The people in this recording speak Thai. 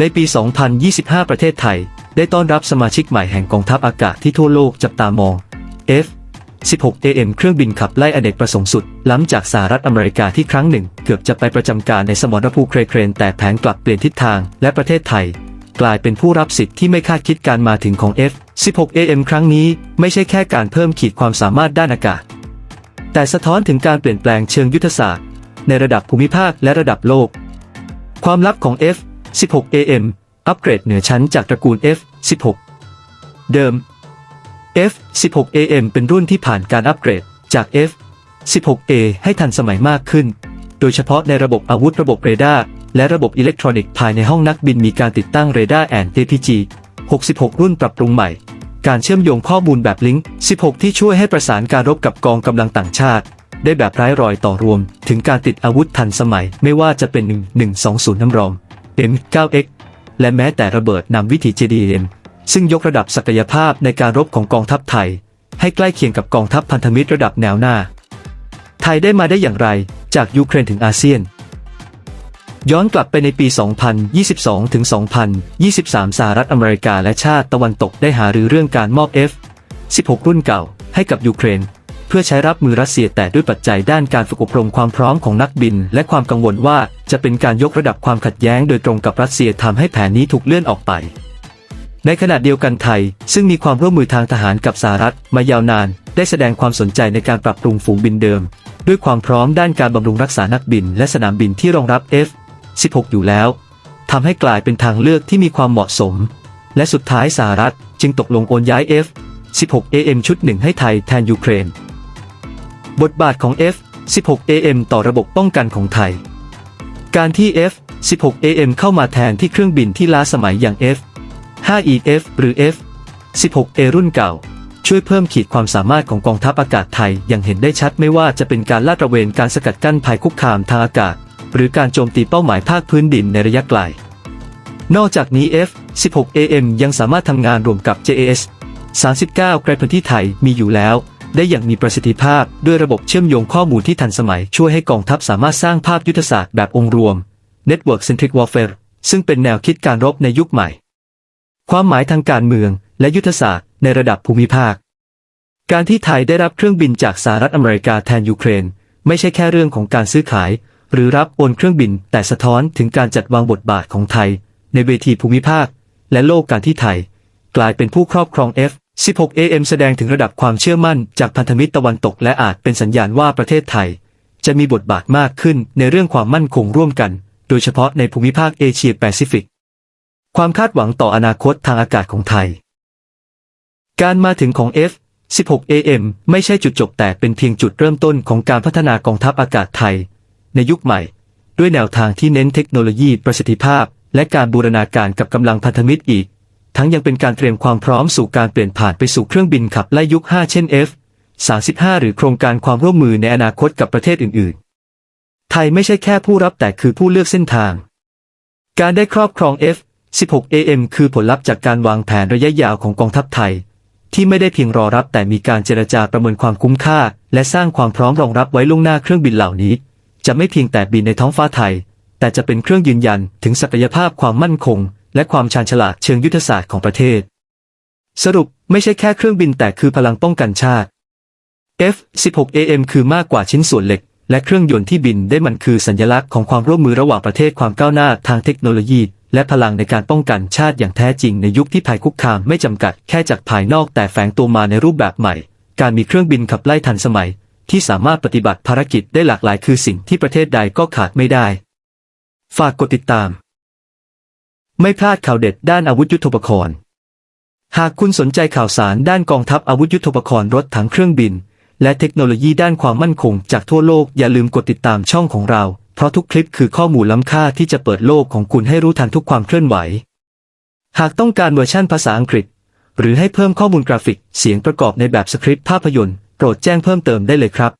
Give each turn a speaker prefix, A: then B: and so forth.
A: ในปี 2025 ประเทศไทย ได้ต้อนรับสมาชิกใหม่แห่งกองทัพอากาศที่ทั่วโลกจับตามอง F 16 AM เครื่องบินขับไล่อเนกประสงค์สุด ล้ำจากสหรัฐอเมริกาที่ครั้งหนึ่ง เกือบจะไปประจำการในสมรภูมิเครนแต่แผนกลับเปลี่ยนทิศทางและประเทศไทย กลายเป็นผู้รับสิทธิ์ที่ไม่คาดคิดการมาถึงของ F 16 AM ครั้งนี้ไม่ใช่แค่การเพิ่มขีดความสามารถด้านอากาศ แต่สะท้อนถึงการเปลี่ยนแปลงเชิงยุทธศาสตร์ ในระดับภูมิภาคและระดับโลก ความลับของ F 16 AM อัปเกรดเหนือชั้นจากตระกูล F 16 เดิม F 16 AM เป็นรุ่นที่ผ่านการอัปเกรดจาก F 16A ให้ทันสมัยมากขึ้น โดยเฉพาะในระบบอาวุธระบบเรดาร์และระบบอิเล็กทรอนิกส์ภายในห้องนักบินมีการติดตั้งเรดาร์แอนด์ APG 66 รุ่นปรับปรุงใหม่ การเชื่อมโยงข้อมูลแบบลิงก์ 16 ที่ช่วยให้ประสานการรบกับกองกำลังต่างชาติ ได้แบบไร้รอยต่อรวม ถึงการติดอาวุธทันสมัยไม่ว่าจะเป็น 1120น้ำรอง M9X และแม้แต่ระเบิดนำวิถี JDM ซึ่งยกระดับศักยภาพในการรบของกองทัพไทย ให้ใกล้เคียงกับกองทัพพันธมิตรระดับแนวหน้า ไทยได้มาได้อย่างไรจากยูเครนถึงอาเซียน ย้อนกลับไปในปี 2022 ถึง 2023 สหรัฐอเมริกาและชาติตะวันตกได้หารือเรื่องการมอบ F 16 รุ่นเก่าให้กับยูเครน เพื่อใช้รับมือรัสเซียแต่ด้วยปัจจัยด้านการฝึกอบรมความพร้อมของนักบิน และความกังวลว่าจะเป็นการยกระดับความขัดแย้งโดยตรงกับรัสเซียทำให้แผนนี้ถูกเลื่อนออกไป ในขณะเดียวกันไทย ซึ่งมีความร่วมมือทางทหารกับสหรัฐมายาวนาน ได้แสดงความสนใจในการปรับปรุงฝูงบินเดิม ด้วยความพร้อมด้านการบำรุงรักษานักบิน และสนามบินที่รองรับ F 16 อยู่แล้วทำให้กลายเป็นทางเลือกที่มีความเหมาะสม และสุดท้ายสหรัฐจึงตกลงโอนย้าย F 16 AM ชุดหนึ่งให้ไทยแทนยูเครน บทบาทของ F 16 AM ต่อระบบป้องกันของไทย การที่ F 16 AM เข้ามาแทนที่เครื่องบินที่ล้าสมัยอย่าง F 5EF หรือ F 16A รุ่นเก่า ช่วยเพิ่มขีดความสามารถของกองทัพอากาศไทย อย่างเห็นได้ชัดไม่ว่าจะเป็นการลาดตระเวนการสกัดกั้นภัยคุกคามทางอากาศ หรือการโจมตีเป้าหมายภาคพื้นดินในระยะไกล นอกจากนี้ F 16 AM ยังสามารถทำงานรวมกับ JAS 39ไกลพื้นที่ไทยมีอยู่แล้ว ได้อย่างมีประสิทธิภาพ ด้วยระบบเชื่อมโยงข้อมูลที่ทันสมัย ช่วยให้กองทัพสามารถสร้างภาพยุทธศาสตร์แบบองค์รวม Network Centric Warfare ซึ่งเป็นแนวคิดการรบในยุคใหม่ ความหมายทางการเมืองและยุทธศาสตร์ในระดับภูมิภาค การที่ไทยได้รับเครื่องบินจากสหรัฐอเมริกาแทนยูเครน ไม่ใช่แค่เรื่องของการซื้อขาย หรือรับโอนเครื่องบิน แต่สะท้อนถึงการจัดวางบทบาทของไทย ในเวทีภูมิภาค และโลกการที่ไทย กลายเป็นผู้ครอบครอง F 16 AM แสดงถึงระดับความเชื่อมั่นจากพันธมิตรตะวันตกและอาจเป็นสัญญาณว่าประเทศไทย จะมีบทบาทมากขึ้นในเรื่องความมั่นคงร่วมกัน โดยเฉพาะในภูมิภาคเอเชียแปซิฟิก ความคาดหวังต่ออนาคตทางอากาศของไทย การมาถึงของ F 16 AM ไม่ใช่จุดจบแต่เป็นเพียงจุดเริ่มต้นของการพัฒนากองทัพอากาศไทย ในยุคใหม่ ด้วยแนวทางที่เน้นเทคโนโลยีประสิทธิภาพ และการบูรณาการกับกำลังพันธมิตรอีก ทั้งยังเป็นการเตรียมความพร้อมสู่การเปลี่ยนผ่านไปสู่เครื่องบินขับไล่ยุค 5 เช่น F 35 หรือโครงการความร่วมมือในอนาคตกับประเทศอื่น ๆ ไทยไม่ใช่แค่ผู้รับแต่คือผู้เลือกเส้นทาง การได้ครอบครอง F 16 AM คือผลลัพธ์จากการวางแผนระยะยาวของกองทัพไทย ที่ไม่ได้เพียงรอรับแต่มีการเจรจาประเมินความคุ้มค่า และสร้างความพร้อมรองรับไว้ล่วงหน้าเครื่องบินเหล่านี้ จะไม่เพียงแต่บินในท้องฟ้าไทย แต่จะเป็นเครื่องยืนยันถึงศักยภาพความมั่นคง และความชาญฉลาดเชิงยุทธศาสตร์ของประเทศ สรุปไม่ใช่แค่เครื่องบินแต่คือพลังป้องกันชาติ F 16 AM คือมากกว่าชิ้นส่วนเหล็ก และเครื่องยนต์ที่บินได้มันคือสัญลักษณ์ของความร่วมมือระหว่างประเทศความก้าวหน้าทางเทคโนโลยี และพลังในการป้องกันชาติอย่างแท้จริงในยุคที่ภัยคุกคามไม่จำกัดแค่จากภายนอกแต่แฝงตัวมาในรูปแบบใหม่ การมีเครื่องบินขับไล่ทันสมัย ที่สามารถปฏิบัติภารกิจได้หลากหลายคือสิ่งที่ประเทศใดก็ขาดไม่ได้ ฝากกดติดตาม ไม่พลาดข่าวเด็ดด้านอาวุธยุทโธปกรณ์ หากคุณสนใจข่าวสารด้านกองทัพอาวุธยุทโธปกรณ์รถถังเครื่องบิน และเทคโนโลยีด้านความมั่นคงจากทั่วโลกอย่าลืมกดติดตามช่องของเรา เพราะทุกคลิปคือข้อมูลล้ำค่าที่จะเปิดโลกของคุณให้รู้ทันทุกความเคลื่อนไหว หากต้องการเวอร์ชั่นภาษาอังกฤษ หรือให้เพิ่มข้อมูลกราฟิก เสียงประกอบในแบบสคริปต์ภาพยนตร์โปรดแจ้งเพิ่มเติมได้เลยครับ